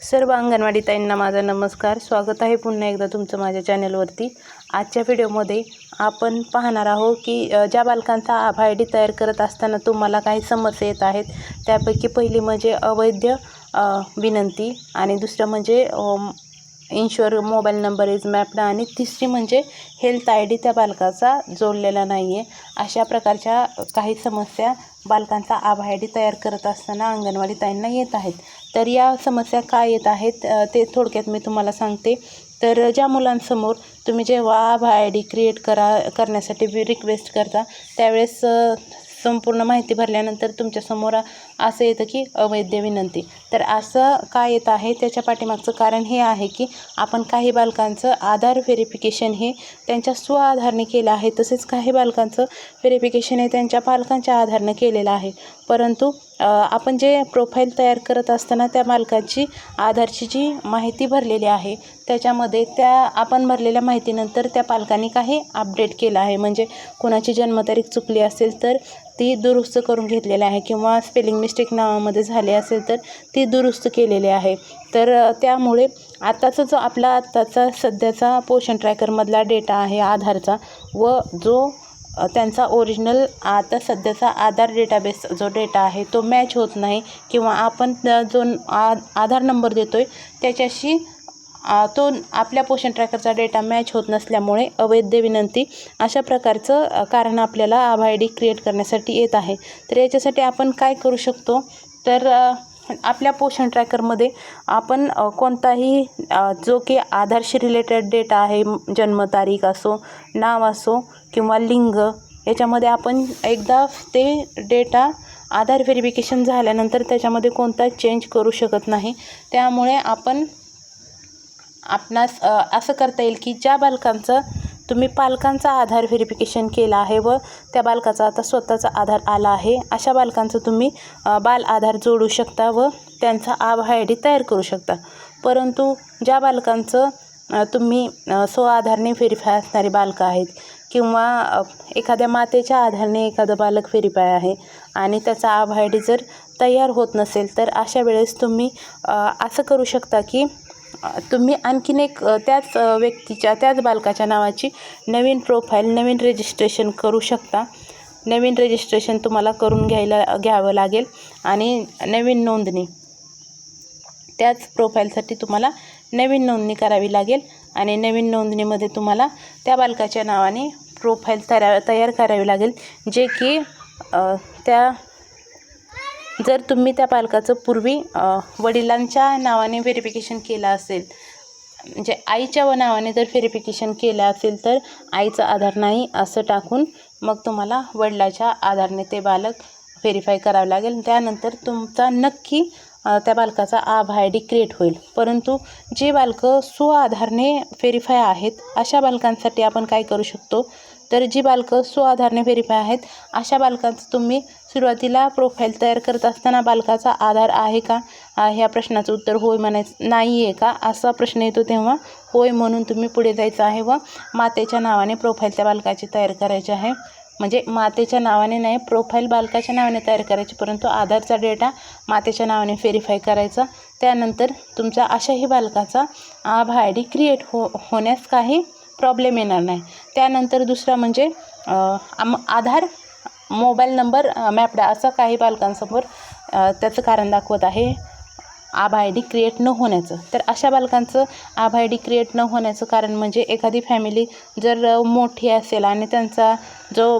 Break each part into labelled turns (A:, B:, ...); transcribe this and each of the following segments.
A: सर्व अंगणवाडी ताईंना माझा नमस्कार. स्वागत आहे पुन्हा एकदा तुमचं माझ्या चॅनलवरती. आजच्या व्हिडिओमध्ये आपण पाहणार आहोत की ज्या बालकांचा आभा आय डी तयार करत असताना तुम्हाला काही समस्या येत आहेत त्यापैकी पहिली म्हणजे अवैध विनंती आणि दुसरं म्हणजे ensure mobile number is mapped आणि तिसरी म्हणजे हेल्थ आय डी त्या बालकाचा जोडलेला नाही आहे अशा प्रकारच्या काही समस्या बालकांचा आभा आय डी तयार करत असताना अंगणवाडी ताईंना येत आहेत. तर या समस्या काय येत आहेत ते थोडक्यात मी तुम्हाला सांगते. तर ज्या मुलांसमोर तुम्ही जेव्हा आभा आय डी क्रिएट करा करण्यासाठी रिक्वेस्ट करता त्यावेळेस संपूर्ण माहिती भरल्यानंतर तुमच्यासमोर असं येतं की अवैध विनंती. तर असं का येत आहे? त्याच्या पाठीमागचं कारण हे आहे की आपण काही बालकांचं आधार व्हेरिफिकेशन हे त्यांच्या स्वआधारने केलं आहे. तसेच काही बालकांचं व्हेरिफिकेशन हे त्यांच्या पालकांच्या आधारनं केलेलं आहे. परंतु आपण जे प्रोफाईल तयार करत असताना त्या बालकांची आधारची जी माहिती भरलेली आहे त्याच्यामध्ये त्या आपण भरलेल्या माहितीनंतर त्या पालकांनी काही अपडेट केलं आहे. म्हणजे कोणाची जन्मतारीख चुकली असेल तर ती दुरुस्त करून घेतलेली आहे किंवा स्पेलिंग मिस्टेक नावामध्ये झाले असेल तर ती दुरुस्त केलेली आहे. तर त्यामुळे आत्ताचा जो आपला आत्ताचा सध्याचा पोषण ट्रॅकरमधला डेटा आहे आधारचा व जो त्यांचा ओरिजिनल आता सध्याचा आधार डेटाबेस जो डेटा आहे तो मॅच होत नाही किंवा आपण जो आ आधार नंबर देतो आहे त्याच्याशी तो आपल्या पोषण ट्रॅकरचा डेटा मॅच होत नसल्यामुळे अवैध विनंती अशा प्रकारचं कारण आपल्याला आभा आय डी क्रिएट करण्यासाठी येत आहे. तर याच्यासाठी आपण काय करू शकतो? तर आपल्या पोषण ट्रॅकरमध्ये आपण कोणताही जो की आधारशी रिलेटेड डेटा आहे जन्मतारीख असो नाव असो किंवा लिंग याच्यामध्ये आपण एकदा ते डेटा आधार व्हेरिफिकेशन झाल्यानंतर त्याच्यामध्ये कोणता चेंज करू शकत नाही. त्यामुळे आपण आपणास असं करता येईल की ज्या बालकांचं तुम्ही पालकांचा आधार व्हेरिफिकेशन केला आहे व त्या बालकाचा आता स्वतःचा आधार आला आहे अशा बालकांचं तुम्ही बाल आधार जोडू शकता व त्यांचा आभा आय डी तयार करू शकता. परंतु ज्या बालकांचं तुम्ही स्व आधारने व्हेरीफाय असणारी बालकं आहेत किंवा एखाद्या मातेच्या आधारने एखादं बालक व्हेरीफाय आहे आणि त्याचा आभा आय डी जर तयार होत नसेल तर अशा वेळेस तुम्ही असं करू शकता की तुम्ही आणखीन एक त्याच व्यक्तीच्या त्याच बालकाच्या नावाची नवीन प्रोफाईल नवीन रजिस्ट्रेशन करू शकता. नवीन रजिस्ट्रेशन तुम्हाला करून घ्यायला घ्यावं लागेल आणि नवीन नोंदणी. त्याच प्रोफाईलसाठी तुम्हाला नवीन नोंदणी करावी लागेल आणि नवीन नोंदणीमध्ये तुम्हाला त्या बालकाच्या नावाने प्रोफाईल तया तयार करावी लागेल जे की त्या जर तुम्ही त्या पालकाचं पूर्वी वडिलांच्या नावाने व्हेरिफिकेशन केलं असेल म्हणजे आईच्या व नावाने जर व्हेरिफिकेशन केलं असेल तर आईचा आधार नाही असं टाकून मग तुम्हाला वडिलाच्या आधारने ते बालक व्हेरीफाय करावं लागेल. त्यानंतर तुमचा नक्की त्या बालकाचा आभ आय डी क्रिएट होईल. परंतु जे बालकं स्व आधारने व्हेरीफाय आहेत अशा बालकांसाठी आपण काय करू शकतो? तर जी बालकं स्व आधारने व्हेरीफाय आहेत अशा बालकांचं तुम्ही सुरुवातीला प्रोफाईल तयार करत असताना बालकाचा आधार आहे का? ह्या प्रश्नाचं उत्तर होय म्हणायचं नाही आहे का? असा प्रश्न येतो तेव्हा होय म्हणून तुम्ही पुढे जायचं आहे व मातेच्या नावाने प्रोफाईल त्या बालकाची तयार करायची आहे. म्हणजे मातेच्या नावाने नाही प्रोफाईल बालकाच्या नावाने तयार करायची परंतु आधारचा डेटा मातेच्या नावाने व्हेरीफाय करायचा. त्यानंतर तुमचा अशाही बालकाचा आभा आय डी क्रिएट हो होण्यास काही प्रॉब्लेम येणार नाही. त्यानंतर दुसरा म्हणजे आम आधार मोबाईल नंबर मॅपडा असं काही बालकांसमोर त्याचं कारण दाखवत आहे. आभा आय डी क्रिएट न होण्याचं. तर अशा बालकांचं आभा आय डी क्रिएट न होण्याचं कारण म्हणजे एखादी फॅमिली जर मोठी असेल आणि त्यांचा जो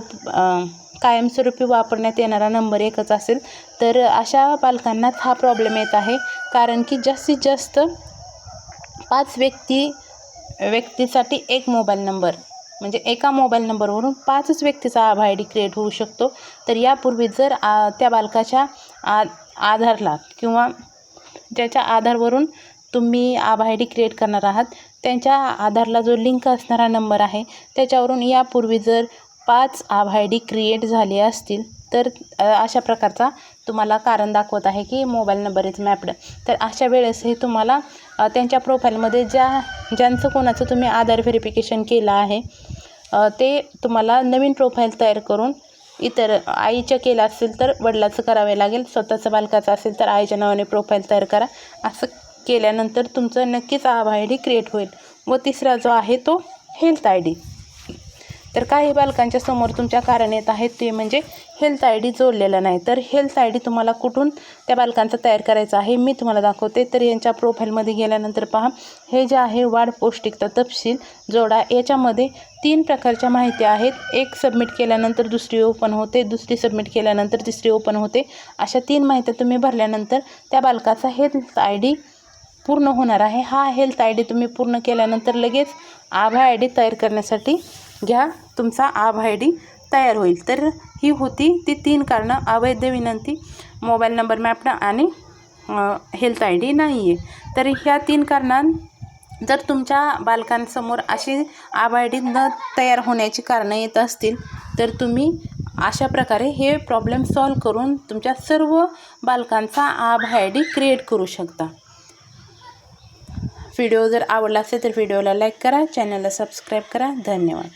A: कायमस्वरूपी वापरण्यात येणारा नंबर एकच असेल तर अशा बालकांनाच हा प्रॉब्लेम येत आहे. कारण की जास्तीत जास्त पाच व्यक्ती व्यक्तीसाठी एक मोबाईल नंबर. म्हणजे एका मोबाईल नंबरवरून पाचच व्यक्तीचा आभा आय डी क्रिएट होऊ शकतो. तर यापूर्वी जर आ, त्या बालकाच्या आ आधारला किंवा ज्याच्या आधारवरून तुम्ही आभा आय डी क्रिएट करणार आहात त्यांच्या आधारला जो लिंक असणारा नंबर आहे त्याच्यावरून यापूर्वी जर पाच आभा आय डी क्रिएट झाले असतील तर अशा प्रकारचा तुम्हाला कारण दाखवत आहे की मोबाईल नंबर इज मॅप्ड तर अशा वेळेसही तुम्हाला त्यांच्या प्रोफाईलमध्ये ज्या ज्यांचं कोणाचं तुम्ही आधार व्हेरिफिकेशन केलं आहे ते तुम्हाला नवीन प्रोफाईल तयार करून इतर आईच्या केलं असेल तर वडिलाचं करावे लागेल स्वतःचं बालकाचं असेल तर आईच्या नावाने प्रोफाईल तयार करा. असं केल्यानंतर तुमचं नक्कीच आभा आय डी क्रिएट होईल. व तिसरा जो आहे तो हेल्थ आय डी तर काही बालकांच्या समोर तुमच्या कारण येत आहेत ते म्हणजे हेल्थ आय डी जोडलेला नाही. तर हेल्थ आय डी तुम्हाला कुठून त्या बालकांचा तयार करायचा आहे मी तुम्हाला दाखवते. तर यांच्या प्रोफाईलमध्ये गेल्यानंतर पहा हे जे आहे वाढ पौष्टिकता तपशील जोडा. याच्यामध्ये तीन प्रकारच्या माहिती आहेत. एक सबमिट केल्यानंतर दुसरी ओपन होते दुसरी सबमिट केल्यानंतर तिसरी ओपन होते. अशा तीन माहित्या तुम्ही भरल्यानंतर त्या बालकाचा हेल्थ आय डी पूर्ण होणार आहे. हा हेल्थ आय डी तुम्ही पूर्ण केल्यानंतर लगेच आभा आय डी तयार करण्यासाठी घ्या तुमचा आब आय डी तयार होईल. तर ही होती ती तीन कारणं. अवैध विनंती मोबाईल नंबर मॅपणं आणि हेल्थ आय डी नाही आहे तर ह्या तीन कारणां जर तुमच्या बालकांसमोर अशी आब आय डी न तयार होण्याची कारणं येत असतील तर तुम्ही अशा प्रकारे हे प्रॉब्लेम सॉल्व करून तुमच्या सर्व बालकांचा आब आय डी क्रिएट करू शकता. व्हिडिओ जर आवडला असेल तर व्हिडिओला लाईक करा चॅनलला सबस्क्राईब करा. धन्यवाद.